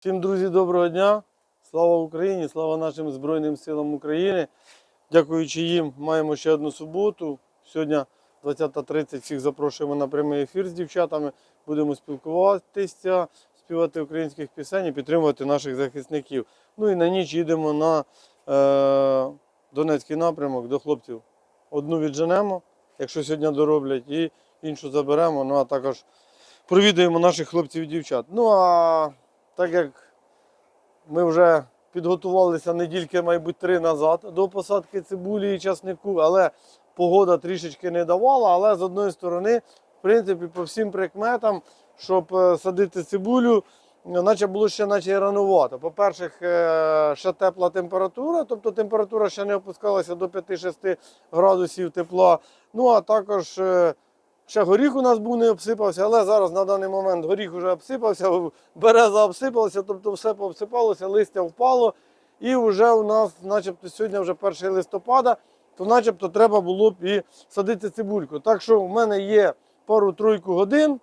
Всім друзі, доброго дня! Слава Україні! Слава нашим Збройним силам України! Дякуючи їм, маємо ще одну суботу. Сьогодні 20.30 всіх запрошуємо на прямий ефір з дівчатами. Будемо спілкуватися, співати українських пісень і підтримувати наших захисників. Ну і на ніч їдемо на е, Донецький напрямок до хлопців. Одну відженемо, якщо сьогодні дороблять, і іншу заберемо. Ну а також провідуємо наших хлопців і дівчат. Ну а так як ми вже підготувалися недільки, мабуть, три назад до посадки цибулі і часнику, але погода трішечки не давала. Але з одної сторони, в принципі, по всім прикметам, щоб е, садити цибулю, е, наче було ще наче ранувато. По-перше, е, ще тепла температура, тобто температура ще не опускалася до 5-6 градусів тепла. Ну а також. Ще горіх у нас був не обсипався, але зараз на даний момент горіх вже обсипався, береза обсипалася, тобто все пообсипалося, листя впало. І вже у нас, начебто, сьогодні вже 1 листопада, то начебто треба було б і садити цибульку. Так що в мене є пару-тройку годин.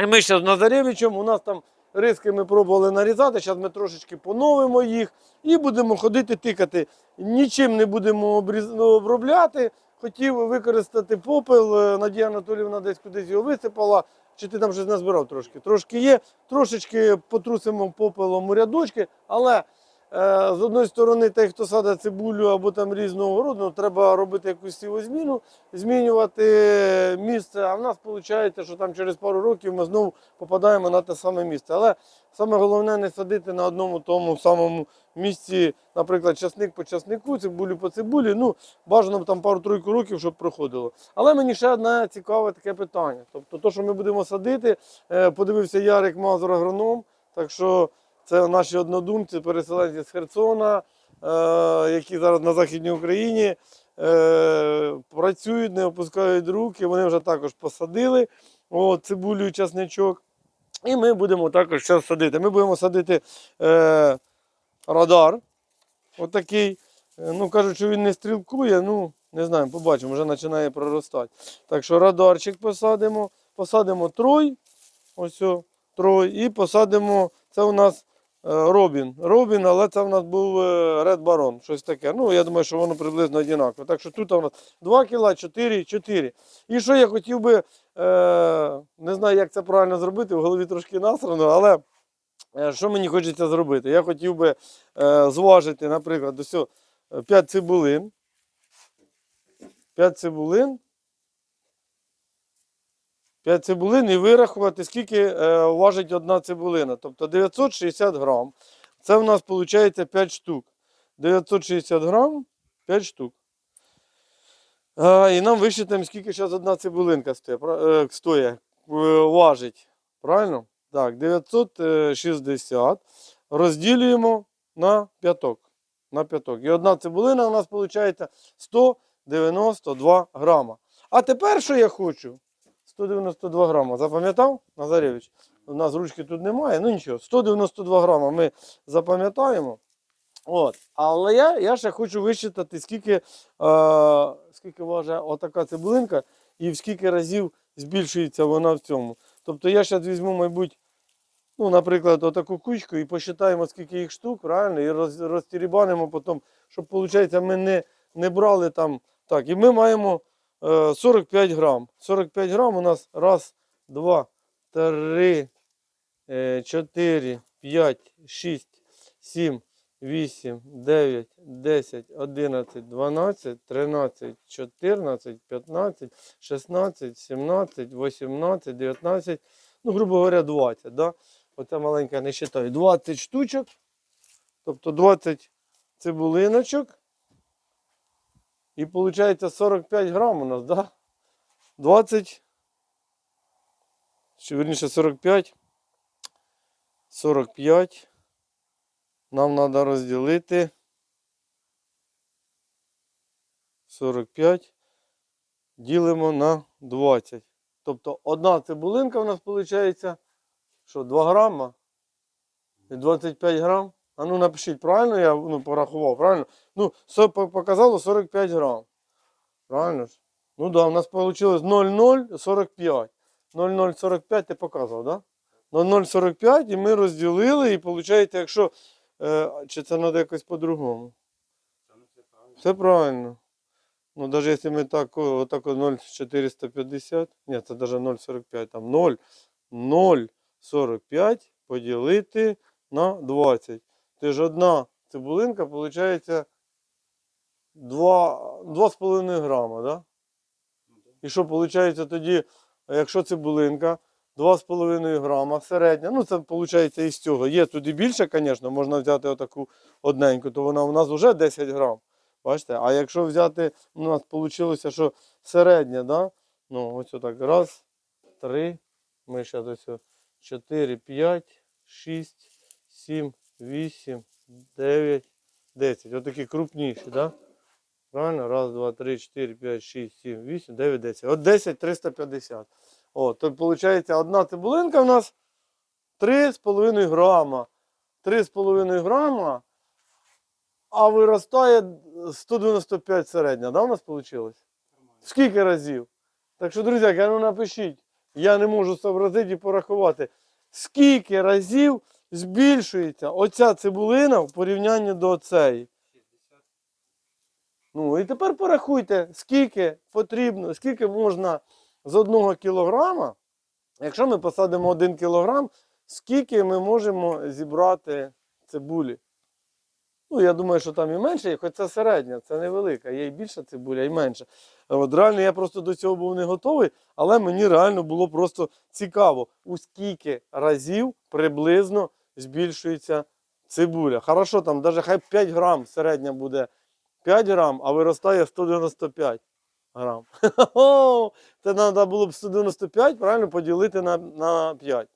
І ми ще з Назаревичем, у нас там риски ми пробували нарізати, зараз ми трошечки поновимо їх і будемо ходити тикати. Нічим не будемо ну, обробляти. Хотів використати попел, е, Надія Анатоліївна десь кудись його висипала. Чи ти там щось назбирав трошки? Трошки є, трошечки потрусимо попелом у рядочки, але з одної сторони, той, хто садить цибулю або там різного роду, треба робити якусь сівозміну, змінювати місце. А в нас виходить, що там через пару років ми знову попадаємо на те саме місце. Але саме головне не садити на одному тому самому місці, наприклад, часник по часнику, цибулю по цибулі. Ну, бажано б там пару-тройку років, щоб проходило. Але мені ще одне цікаве таке питання. Тобто, то, що ми будемо садити, е, подивився Ярик Мазур агроном. Так що це наші однодумці, переселенці з Херсона, е, які зараз на Західній Україні е, працюють, не опускають руки. Вони вже також посадили цибулю і часничок. І ми будемо також зараз садити. Ми будемо садити е, радар. Отакий. Ну, кажуть, що він не стрілкує, ну, не знаю, побачимо, вже починає проростати. Так що радарчик посадимо, посадимо трой, ось о, трой, і посадимо, це у нас Робін. Робін, але це у нас був е, Ред Барон, щось таке. Ну, я думаю, що воно приблизно однаково. Так що тут у нас 2 кіла, 4, 4. І що я хотів би, е, не знаю, як це правильно зробити, в голові трошки насрано, але е, що мені хочеться зробити? Я хотів би е, зважити, наприклад, ось о, 5 цибулин. 5 цибулин. 5 цибулин і вирахувати, скільки е, важить одна цибулина. Тобто 960 грам. Це в нас виходить 5 штук. 960 грам 5 штук. А, і нам висчитаємо, скільки зараз одна цибулинка е, стоїть, е, важить. Правильно? Так, 960 розділюємо на п'яток. На п'яток. І одна цибулина у нас виходить 192 грама. А тепер що я хочу? 192 грама. Запам'ятав, Назаревич? У нас ручки тут немає. Ну нічого, 192 грама ми запам'ятаємо. От. Але я, я ще хочу вичитати, скільки, е, скільки важить отака цибулинка і в скільки разів збільшується вона в цьому. Тобто я зараз візьму, мабуть, ну, наприклад, отаку кучку і посчитаємо, скільки їх штук, правильно, і роз, розтірібанимо потім, щоб, виходить, ми не, не брали там. Так, і ми маємо 45 грам. 45 грам у нас раз, два, три, е, чотири, п'ять, шість, сім, 8, 9, 10, 11, 12, 13, 14, 15, 16, 17, 18, 19, ну, грубо говоря, 20. Да? Оце маленька не вважаю. 20 штучок, тобто 20 цибулиночок. І виходить 45 грам у нас, да? 20, чи верніше 45, 45. Нам треба розділити 45 ділимо на 20. Тобто одна цибулинка у нас виходить, що 2 грама і 25 грам. А ну напишіть, правильно я ну, порахував, правильно? Ну, показало 45 грам. Правильно ж? Ну да, у нас вийшло 0,045. 0,045 ти показував, так? Да? на 0,45 і ми розділили, і виходить, якщо. Е, чи це треба якось по-другому? Все правильно. Ну, навіть якщо ми так, отак 0,450, ні, це навіть 0,45, там 0, 0,45 поділити на 20. Це ж одна цибулинка, виходить 2, 2,5 грама, да? І що виходить тоді, якщо цибулинка 2,5 грама середня, ну це виходить із цього. Є туди більше, звісно, можна взяти отаку одненьку, то вона у нас вже 10 грам. Бачите? А якщо взяти, у нас вийшло, що середня, да? ну ось отак, раз, три, ми ще ось 4, 5, 6, 7, 8, 9, 10. Отакі крупніші, да? Правильно? Раз, два, три, чотири, п'ять, шість, сім, вісім, дев'ять, десять. От 10 350. О, то виходить, одна цибулинка в нас 3,5 грама. 3,5 грама, а виростає 195 середня. Да, у нас вийшло? Скільки разів? Так що, друзі, ну напишіть. Я не можу зобразити і порахувати. Скільки разів збільшується оця цибулина в порівнянні до цієї? Ну і тепер порахуйте, скільки потрібно, скільки можна з одного кілограма, якщо ми посадимо один кілограм, скільки ми можемо зібрати цибулі. Ну, я думаю, що там і менше, хоч це середня, це невелика, є і більша цибуля, і менше. От реально я просто до цього був не готовий, але мені реально було просто цікаво, у скільки разів приблизно збільшується цибуля. Хорошо, там навіть хай 5 грам середня буде 5 грам, а виростає 195 грам. Це треба було б 195 правильно поділити на, на 5.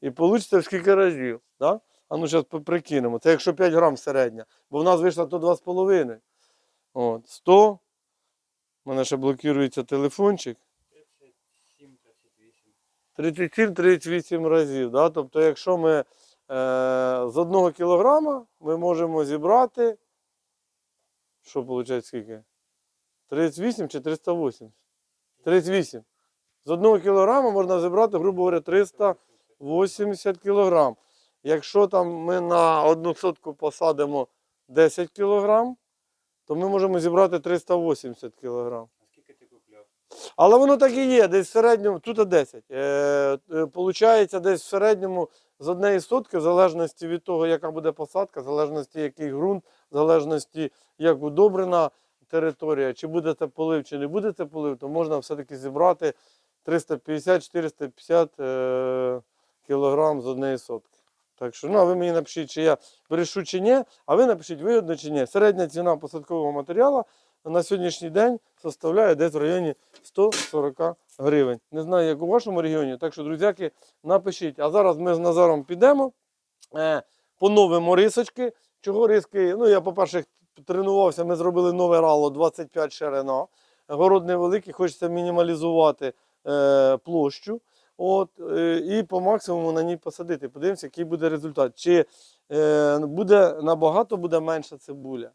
І вийде в скільки разів. Да? А ну зараз прикинемо. Це якщо 5 грам середня. Бо в нас вийшло то 2,5. От, 100. У мене ще блокується телефончик. 37-38 разів. Да? Тобто, якщо ми з одного кілограма ми можемо зібрати. Що виходить скільки? 38 чи 380? 38. З одного кілограма можна зібрати, грубо говоря, 380 кілограм. Якщо там ми на одну сотку посадимо 10 кілограм, то ми можемо зібрати 380 кілограм. А скільки ти купляв? Але воно так і є, десь в середньому, тут 10. Е, е, получається десь в середньому з однієї сотки, в залежності від того, яка буде посадка, в залежності який ґрунт, в залежності як удобрена територія, чи буде це полив, чи не буде це полив, то можна все-таки зібрати 350-450 е, кілограм з однієї сотки. Так що, ну, а ви мені напишіть, чи я брешу чи ні, а ви напишіть, вигідно чи ні. Середня ціна посадкового матеріалу на сьогоднішній день составляє десь в районі 140 гривень. Не знаю, як у вашому регіоні, так що, друзяки, напишіть. А зараз ми з Назаром підемо, е, поновимо рисочки. Чого риски? Ну, я, по-перше, тренувався, ми зробили нове рало 25 ширина. Город невеликий, хочеться мінімалізувати е, площу. От, е, і по максимуму на ній посадити. Подивимося, який буде результат. Чи е, буде набагато буде менша цибуля,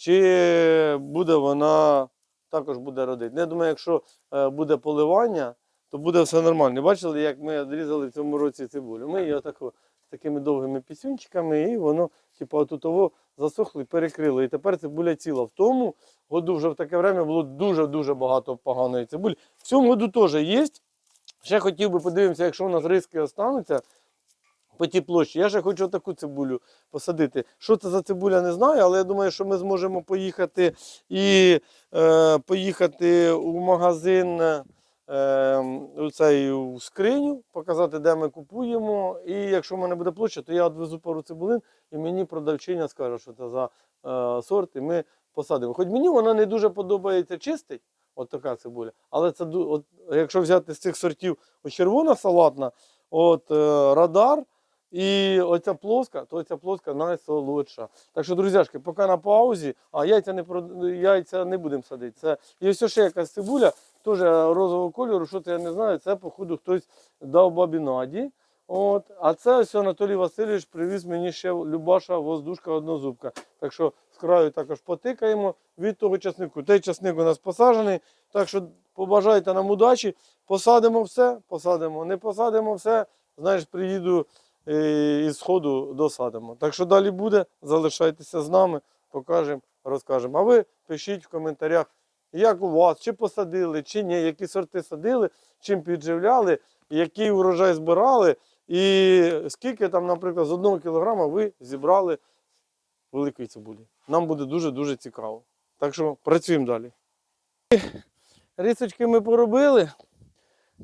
чи буде вона також буде родити. Ну, Я думаю, якщо е, буде поливання, то буде все нормально. Бачили, як ми відрізали в цьому році цибулю. Ми її отако з такими довгими пісюнчиками, і воно, типу, отут засохло і перекрило. І тепер цибуля ціла. В тому году вже в таке время було дуже-дуже багато поганої цибулі. В цьому году теж є. Ще хотів би подивитися, якщо у нас риски остануться по тій площі. Я ще хочу таку цибулю посадити. Що це за цибуля, не знаю, але я думаю, що ми зможемо поїхати і е, поїхати у магазин е, у цей у скриню, показати, де ми купуємо. І якщо в мене буде площа, то я відвезу пару цибулин і мені продавчиня скаже, що це за е, сорт, і ми посадимо. Хоч мені вона не дуже подобається чистий. От така цибуля. Але це от, якщо взяти з цих сортів червона салатна, от е, радар і оця плоска, то ця плоска найсолодша. Так що, друзяшки, поки на паузі, а яйця не яйця не будемо садити. Це і ось ще якась цибуля, теж розового кольору, що це я не знаю. Це, походу, хтось дав бабі Наді. От, а це ось Анатолій Васильович привіз мені ще Любаша воздушка однозубка. Так що з краю також потикаємо від того часнику. Той часник у нас посаджений. Так що побажайте нам удачі. Посадимо все, посадимо. Не посадимо все, знаєш, приїду із сходу досадимо. Так що далі буде, залишайтеся з нами, покажемо, розкажемо. А ви пишіть в коментарях, як у вас, чи посадили, чи ні, які сорти садили, чим підживляли, який урожай збирали, і скільки там, наприклад, з одного кілограма ви зібрали великої цибулі. Нам буде дуже-дуже цікаво. Так що працюємо далі. Рисочки ми поробили,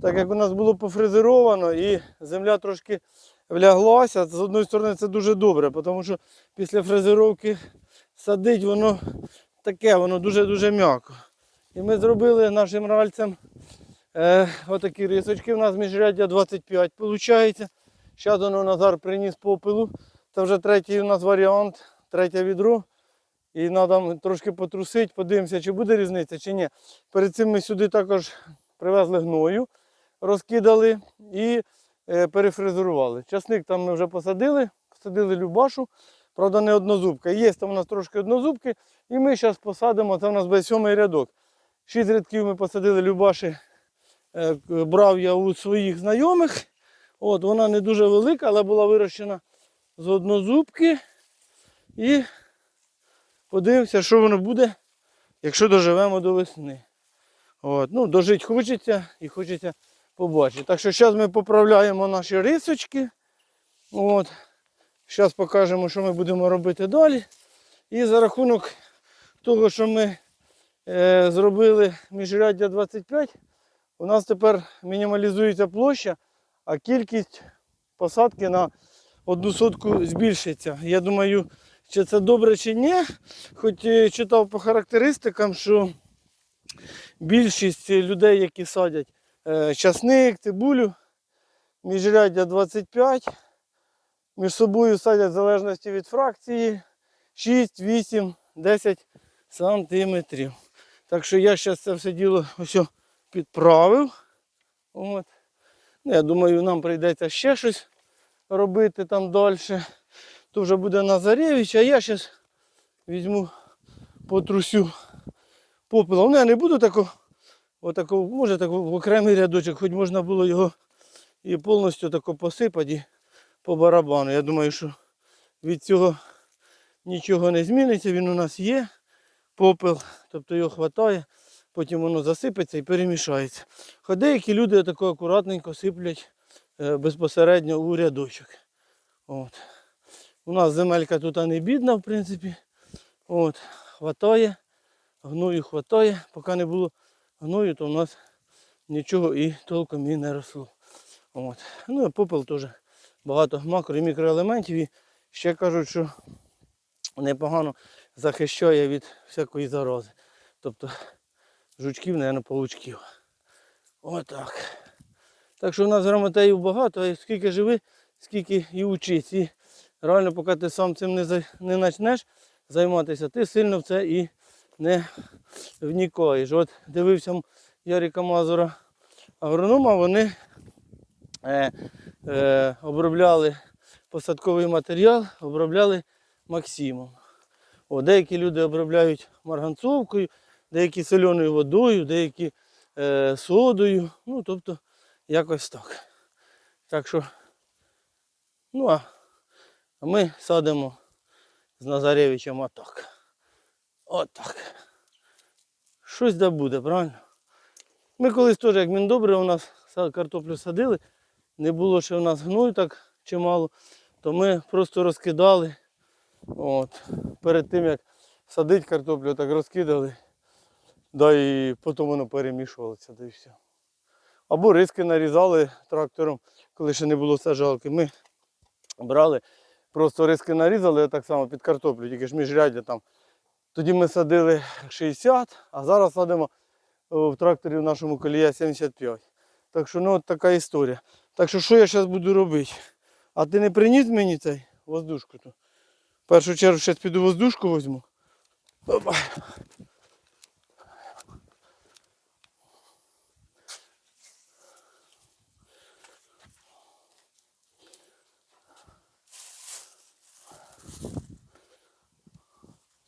так як у нас було пофрезеровано і земля трошки вляглася. З одної сторони це дуже добре, тому що після фрезеровки садить воно таке, воно дуже-дуже м'яко. І ми зробили нашим ральцем е, отакі рисочки. У нас міжряддя 25 виходить. Зараз воно Назар приніс попелу. Це вже третій у нас варіант, третє відро. І треба трошки потрусити, подивимося, чи буде різниця, чи ні. Перед цим ми сюди також привезли гною, розкидали і перефрезерували. Часник там ми вже посадили, посадили любашу, правда, не однозубка. Є там у нас трошки однозубки, і ми зараз посадимо, це у нас буде сьомий рядок. Шість рядків ми посадили любаші, е, брав я у своїх знайомих. От, вона не дуже велика, але була вирощена з однозубки. І подивимося, що воно буде, якщо доживемо до весни. От, ну, дожити хочеться і хочеться побачити. Так що зараз ми поправляємо наші рисочки. От. Зараз покажемо, що ми будемо робити далі. І за рахунок того, що ми е, зробили міжряддя 25, у нас тепер мінімалізується площа, а кількість посадки на одну сотку збільшиться. Я думаю, чи це добре, чи ні. Хоч е, читав по характеристикам, що більшість людей, які садять часник, цибулю, міжряддя 25, між собою садять в залежності від фракції 6, 8, 10 сантиметрів. Так що я зараз це все діло ось підправив. От. Ну, Я думаю, нам прийдеться ще щось робити там далі. То вже буде Назаревич, а я зараз візьму потрусю попелом. Ну, я не буду тако, отако, може тако в окремий рядочок, хоч можна було його і повністю тако посипати по барабану. Я думаю, що від цього нічого не зміниться, він у нас є. Попел, тобто його вистачає, потім воно засипеться і перемішається. Хоч деякі люди тако акуратненько сиплять е, безпосередньо у рядочок. От. У нас земелька тут не бідна, в принципі. От, хватає, гною хватає. Поки не було гною, то в нас нічого і толком і не росло. От. Ну і попел теж багато макро і мікроелементів. І ще кажуть, що непогано захищає від всякої зарази. Тобто жучків, мабуть, павучків. Отак. Так що в нас грамотеїв багато, а скільки живи, скільки і учись. І реально, поки ти сам цим не, не почнеш займатися, ти сильно в це і не вникаєш. От дивився Яріка Мазура агронома, вони е, е, обробляли посадковий матеріал, обробляли Максимом. О, деякі люди обробляють марганцовкою, деякі соленою водою, деякі е, содою. Ну, тобто, якось так. Так що, ну а ми садимо з Назаревичем отак. Отак. Щось да буде, правильно? Ми колись теж, як міндобре, у нас картоплю садили, не було ще в нас гною так чимало, то ми просто розкидали. От. Перед тим як садить картоплю, так розкидали. Да і потім воно перемішувалося, да і все. Або риски нарізали трактором, коли ще не було сажалки. Ми брали, просто риски нарізали так само під картоплю, тільки ж міжряддя там. Тоді ми садили 60, а зараз садимо в тракторі в нашому колія 75. Так що ну от така історія. Так що що я зараз буду робити? А ти не приніс мені цей воздушку? -то? В першу чергу зараз піду воздушку візьму. Опа.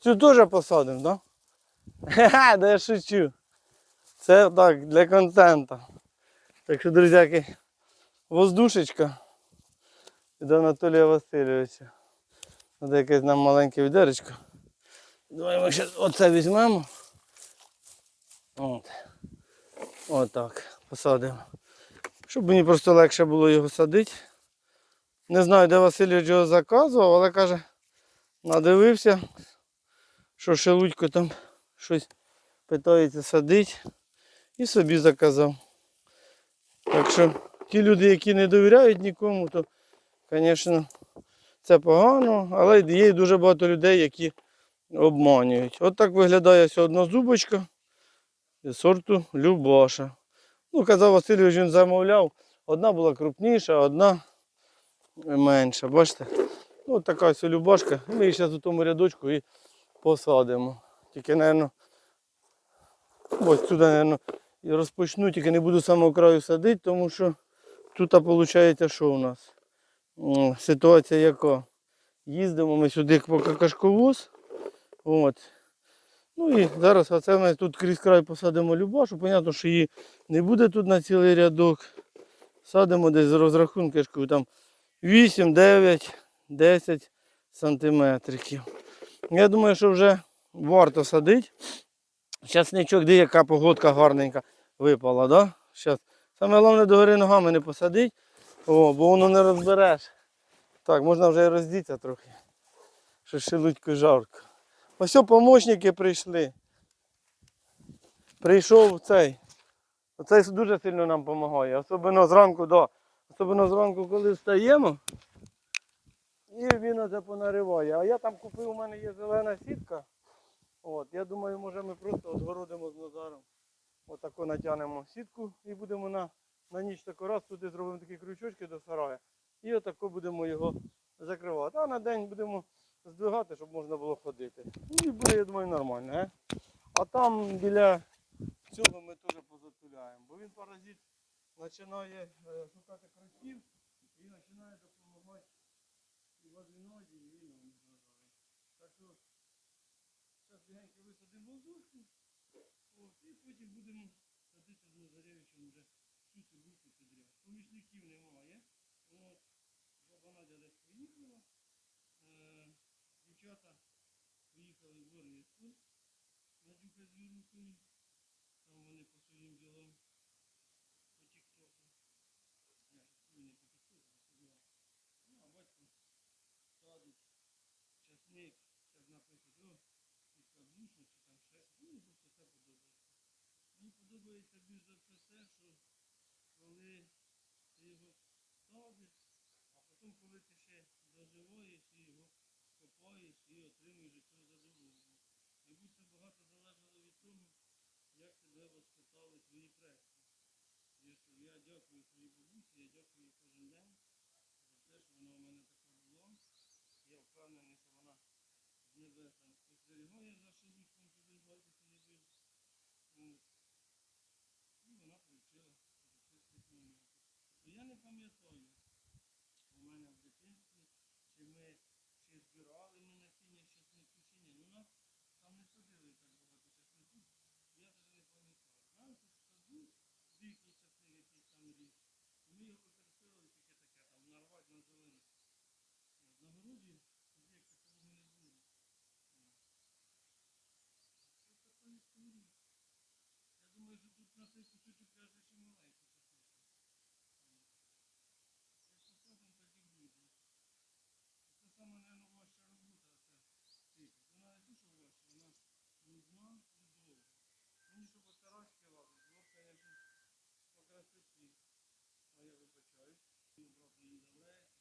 Цю теж посадимо. Да? Ха-ха, да я шучу. Це так, для контенту. Так що, друзяки, воздушечка. від Анатолія Васильовича. Ось якесь нам маленьке відеречко. Давай ми ще оце візьмемо. От. Отак. Посадимо. Щоб мені просто легше було його садити. Не знаю, де Васильович його заказував, але каже, надивився, що Шелудько там щось питається садити і собі заказав. Так що ті люди, які не довіряють нікому, то, звісно, це погано, але є дуже багато людей, які обманюють. От так виглядає одна зубочка сорту Любаша. Ну, казав Васильович, він замовляв. Одна була крупніша, одна менша. Бачите? Ну, от така ось Любашка. Ми її зараз у тому рядочку і посадимо. Тільки, мабуть, ось сюди, мабуть, і розпочну, тільки не буду самого краю садити, тому що тут виходить, що у нас? Ситуація яка? Їздимо ми сюди по какашковоз. От. Ну і зараз оце ми тут крізь край посадимо любашу. Понятно, що її не буде тут на цілий рядок. Садимо десь з розрахунки, там 8, 9, 10 сантиметриків. Я думаю, що вже варто садити. Часничок, де яка погодка гарненька випала, да? Щас. Саме головне догори ногами не посадить, о, бо воно не розбереш. Так, можна вже і роздітися трохи. Що шелудько жарко. Ось помощники прийшли. Прийшов цей. Оцей дуже сильно нам допомагає. Особливо зранку, да. Особливо зранку, коли встаємо. І він оце понариває. А я там купив, у мене є зелена сітка. От, я думаю, може ми просто отгородимо з Назаром. Отако натягнемо сітку і будемо на, на ніч тако раз туди зробимо такі крючочки до сараю. І отако будемо його закривати. А на день будемо здвигати, щоб можна було ходити. Ну і буде, я думаю, нормально. Е? А там біля цього ми теж позатуляємо. Бо він паразит починає е, шукати кротів і починає в одинозі, і він нам заважає. Так що зараз легенько висадимо воздушку, от, і потім будемо садити з Назаревичем вже всю цибульку підряд. Помічників немає. От, баба Надя десь поїхала. Е, дівчата поїхали в Ориску. Надюка з Юркою. Там вони по своїм ділам по тік-току. Я ж не по тік-току, по ділам. Ну, а батько садить часник. Зараз напишуть, о, підкаблучник чи там ще. щось. Мені просто все подобається. Мені подобається більш за все те, що коли ти його садиш, а потім, коли ти ще доживаєш і його копаєш і отримуєш цього задоволення. Мабуть, це багато залежало від того, як тебе воспитали твої предки. Я, дякую своїй бабусі, я дякую кожен день за те, що вона у мене така була. Я впевнений, що вона з небес там спостерігає за шелудьком, щоб він байдуже не бив. От. І вона привчила до цих всіх моментів. То я не пам'ятаю, у мене в дитинстві, чи ми чи збирали ми насіння з часнику чи ні. Ну нас там не садили так багато часнику. Я навіть не пам'ятаю. В саду дикий часник якийсь там ріс. Ми його використовували тільки таке, там нарвати на зелену. От, На городі тоді як такого не було. От. Це така історія. Я думаю, що тут на цей кусочок даже ще маленький часничок. Як посадимо, так і буде. Це саме, мабуть, важча робота, це тикати. Вона не дуже важча, вона нудна і довга. Мені, щоб оцарашки ладить, було б, звісно, по красоті. А я вибачаюсь. Він брав її давлеється, але я вже її помітив. Швидше поточняк і за машинами. Чи відкривати, чи велика, чи маленька, чи велика. Для того, щоб перейти. Фактично на ряду буде. Може цю воздушку не розбереш, ось таких лекторів, як я, то не розбереш, де верх, де низ. Інтересно,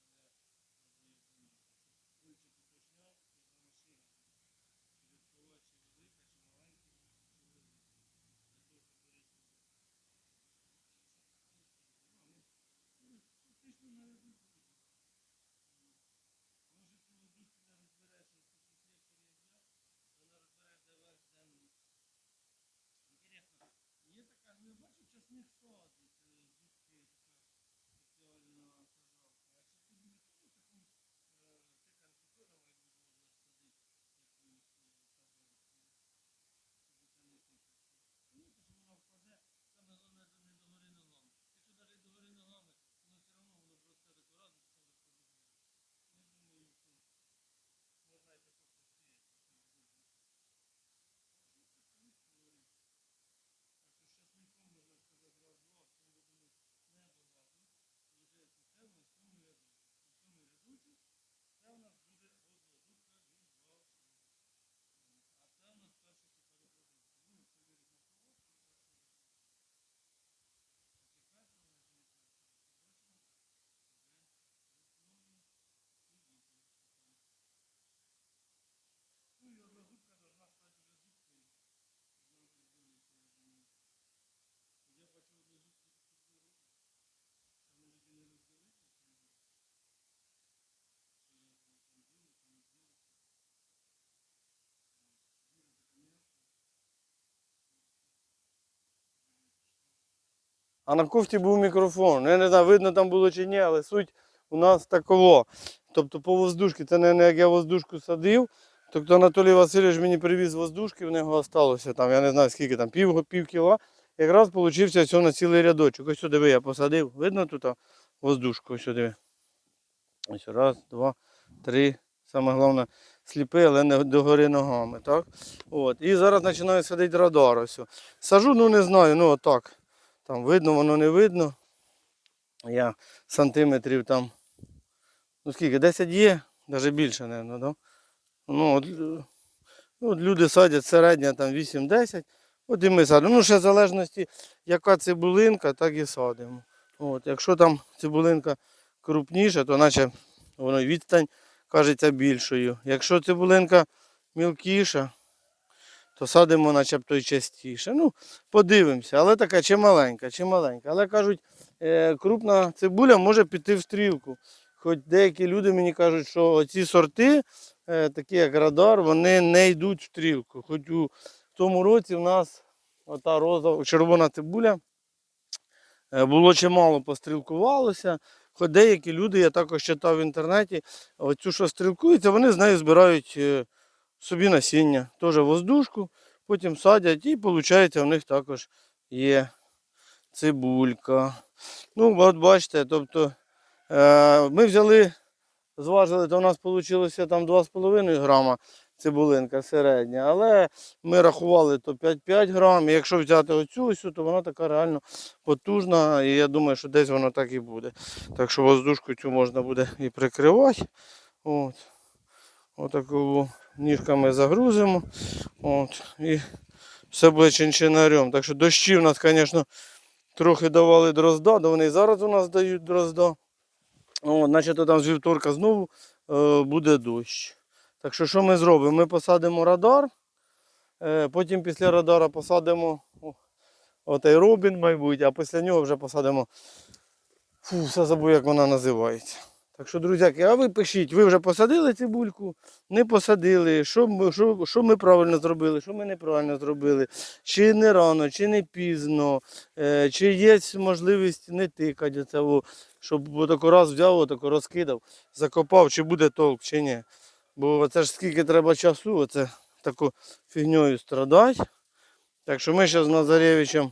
є така, ну я бачу, часник садить, е, зубки, така спеціальна сажалка. А чи ти буде теж таку е, тиканку теж, мабуть, можна садити, якусь е, сажалку, щоб це не тикати. Понятно, що вона впаде, саме головне це не догори ногами. Якщо навіть догори ногами, воно все одно воно просто таку раз і потім розпаде. А на кофті був мікрофон. Я не знаю, видно там було чи ні, але суть у нас такова. Тобто по воздушці, це не, як я воздушку садив. Тобто Анатолій Васильович мені привіз воздушки, в нього залишилося там, я не знаю скільки там, пів, пів кіла. Якраз получився цього на цілий рядочок. Ось сюди я посадив. Видно тут воздушку? Ось сюди. Ось раз, два, три. Саме головне сліпий, але не догори ногами. Так? От. І зараз починаю садити радар. Ось. Сажу, ну не знаю, ну отак. Там видно, воно не видно. Я сантиметрів там. Ну скільки? 10 є, навіть більше, мабуть, да? Ну, от, ну, от люди садять середня там 8-10. От і ми садимо. Ну, ще в залежності, яка цибулинка, так і садимо. От, якщо там цибулинка крупніша, то наче воно відстань кажеться більшою. Якщо цибулинка мілкіша, то садимо начебто й частіше. Ну, подивимося, але така чи маленька, чи маленька. Але кажуть, е, крупна цибуля може піти в стрілку. Хоч деякі люди мені кажуть, що ці сорти, е, такі як радар, вони не йдуть в стрілку. Хоч у тому році в нас ота розова, червона цибуля е, було чимало пострілкувалося. Хоч деякі люди, я також читав в інтернеті, оцю, що стрілкується, вони з нею збирають собі насіння, теж воздушку, потім садять і виходить, у них також є цибулька. Ну, от бачите, тобто е, ми взяли, зважили, то у нас вийшло там 2,5 грама цибулинка середня, але ми рахували то 5-5 грам. І якщо взяти оцю ось, то вона така реально потужна. І я думаю, що десь воно так і буде. Так що воздушку цю можна буде і прикривати. От. Отаку ніжками загрузимо. От. І все буде чинчинарем. Так що дощі в нас, звісно, трохи давали дрозда, да вони зараз у нас дають дрозда. От, значить, там з вівторка знову е, буде дощ. Так що що ми зробимо? Ми посадимо радар, е, потім після радара посадимо о, отей Робін, мабуть, а після нього вже посадимо. Фу, все забув, як вона називається. Так що, друзяки, а ви пишіть, ви вже посадили цибульку, не посадили, що ми, що, що ми правильно зробили, що ми неправильно зробили, чи не рано, чи не пізно, е, чи є можливість не тикати цього, щоб отако раз взяв, отако розкидав, закопав, чи буде толк, чи ні. Бо це ж скільки треба часу, оце таку фігньою страдати. Так що ми зараз з Назаревичем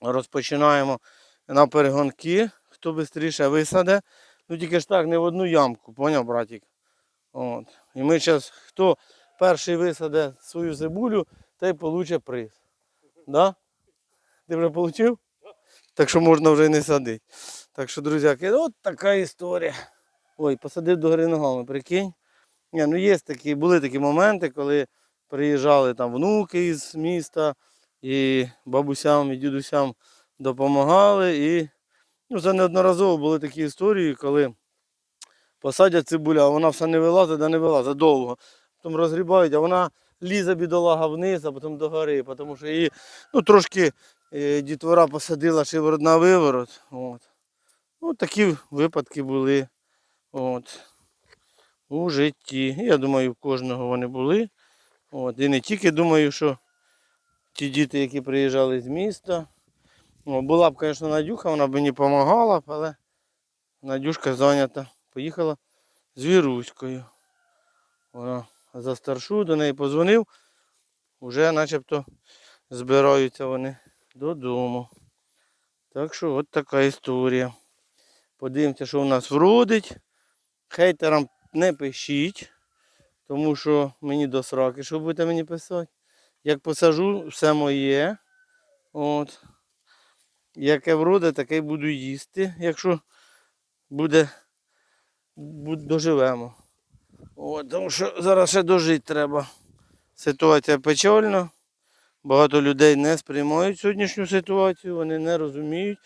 розпочинаємо на перегонки, хто швидше висаде. Ну тільки ж так, не в одну ямку, поняв, братик? От. І ми зараз, хто перший висаде свою цибулю, той получить приз. Да? Ти вже отримав? Так що можна вже і не садити. Так що, друзяки, от така історія. Ой, посадив до гори ногами, прикинь. Ні, ну є такі, були такі моменти, коли приїжджали там внуки із міста і бабусям, і дідусям допомагали. І ну, це неодноразово були такі історії, коли посадять цибуля, а вона все не вилазить, да не вилазить довго. Потім розгрібають, а вона лізе бідолага вниз, а потім до гори, тому що її ну, трошки е, дітвора посадила шиворот на виворот. От. Ну, такі випадки були. От у житті. Я думаю, в кожного вони були. От. І не тільки думаю, що ті діти, які приїжджали з міста. О, була б, звісно, Надюха, вона б мені допомагала, але Надюшка зайнята. Поїхала з Віруською. Вона за старшу до неї позвонив. Уже начебто збираються вони додому. Так що от така історія. Подивимося, що у нас вродить. Хейтерам не пишіть, тому що мені до сраки, що будете мені писати. Як посажу, все моє. От. Яке вроде, таке буду їсти, якщо буде, буде доживемо. От, тому що зараз ще дожити треба. Ситуація печальна. Багато людей не сприймають сьогоднішню ситуацію, вони не розуміють,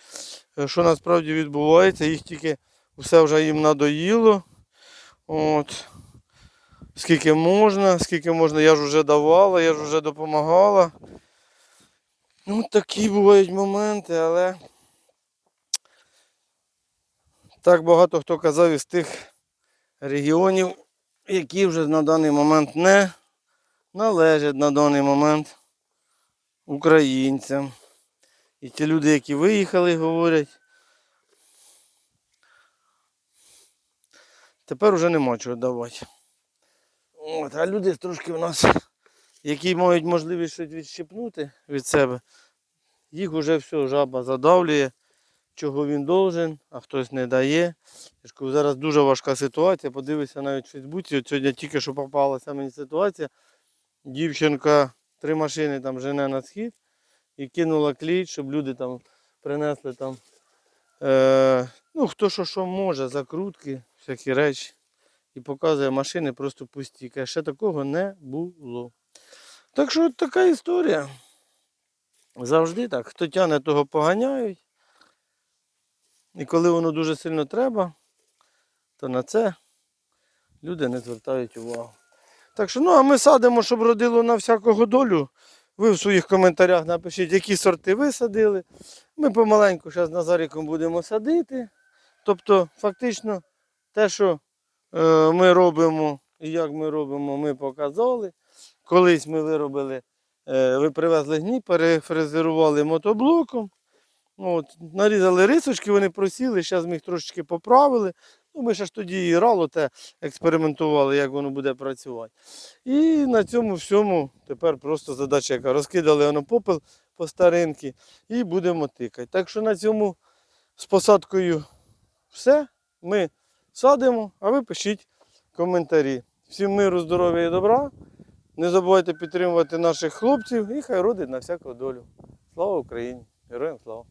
е, що насправді відбувається. Їх тільки все вже їм надоїло. От. Скільки можна, скільки можна, я ж вже давала, я ж вже допомагала. Ну, такі бувають моменти, але так багато хто казав із тих регіонів, які вже на даний момент не належать на даний момент українцям. І ті люди, які виїхали, говорять. Тепер уже нема чого давати. От, а люди трошки в нас, які мають можливість щось відщепнути від себе, їх вже все, жаба задавлює, чого він должен, а хтось не дає. Я ж кажу, зараз дуже важка ситуація. Подивися навіть в Фейсбуці. От сьогодні тільки що попалася мені ситуація. Дівчинка три машини там жене на схід і кинула кліч, щоб люди там принесли там. Е, ну, хто що що може, закрутки, всякі речі. І показує машини просто пусті. Каже, ще такого не було. Так що така історія. Завжди так. Хто тяне, того поганяють. І коли воно дуже сильно треба, то на це люди не звертають увагу. Так що, ну, а ми садимо, щоб родило на всякого долю. Ви в своїх коментарях напишіть, які сорти ви садили. Ми помаленьку зараз Назаріком будемо садити. Тобто, фактично, те, що е, ми робимо і як ми робимо, ми показали. Колись ми виробили, е, ви привезли гні, перефрезерували мотоблоком. От, нарізали рисочки, вони просіли, зараз ми їх трошечки поправили. Ну, ми ще ж тоді і рало те експериментували, як воно буде працювати. І на цьому всьому тепер просто задача, яка розкидали воно попел по старинки і будемо тикати. Так що на цьому з посадкою все. Ми садимо, а ви пишіть коментарі. Всім миру, здоров'я і добра. Не забувайте підтримувати наших хлопців і хай родить на всяку долю. Слава Україні! Героям слава!